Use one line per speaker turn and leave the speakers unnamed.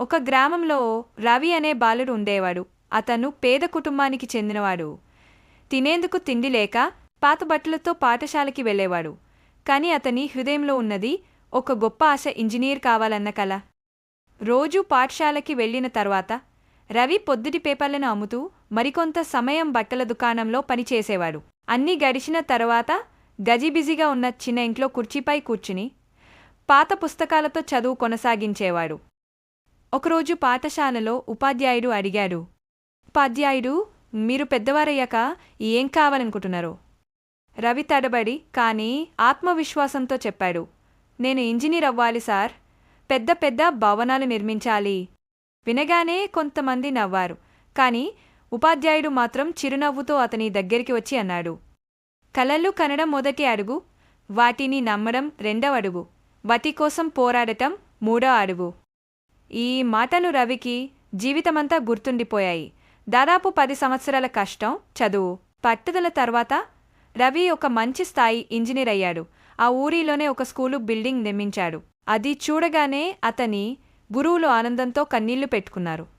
ఒక గ్రామంలో రవి అనే బాలుడు ఉండేవాడు. అతను పేద కుటుంబానికి చెందినవాడు. తినేందుకు తిండి లేక పాత బట్టలతో పాఠశాలకి వెళ్ళేవాడు. కాని అతని హృదయంలో ఉన్నది ఒక గొప్ప ఆశ ఇంజనీర్ కావాలన్న కల. రోజూ పాఠశాలకి వెళ్ళిన తర్వాత రవి పొద్దుటి పేపర్లను అమ్ముతూ మరికొంత సమయం బట్టల దుకాణంలో పనిచేసేవాడు. అన్నీ గడిచిన తర్వాత గజిబిజిగా ఉన్న చిన్న ఇంట్లో కుర్చీపై కూర్చుని పాత పుస్తకాలతో చదువు కొనసాగించేవాడు. ఒకరోజు పాఠశాలలో ఉపాధ్యాయుడు అడిగాడు ఉపాధ్యాయుడు మీరు పెద్దవారయ్యాక ఏం కావాలనుకుంటున్నారు? రవి తడబడి కానీ ఆత్మవిశ్వాసంతో చెప్పాడు నేను ఇంజనీర్ అవ్వాలి సార్ పెద్ద పెద్ద భవనాలు నిర్మించాలి. వినగానే కొంతమంది నవ్వారు కాని ఉపాధ్యాయుడు మాత్రం చిరునవ్వుతో అతని దగ్గరికి వచ్చి అన్నాడు కలలు కనడం మొదటి అడుగు వాటిని నమ్మడం రెండవ అడుగు వాటి కోసం పోరాడటం మూడో అడుగు. ఈ మాటలు రవికి జీవితమంతా గుర్తుండిపోయాయి. దాదాపు పది సంవత్సరాల కష్టం చదువు పట్టుదల తర్వాత రవి ఒక మంచి స్థాయి ఇంజనీర్ అయ్యాడు. ఆ ఊరిలోనే ఒక స్కూలు బిల్డింగ్ నిర్మించాడు. అది చూడగానే అతని గురువులు ఆనందంతో కన్నీళ్ళు పెట్టుకున్నారు.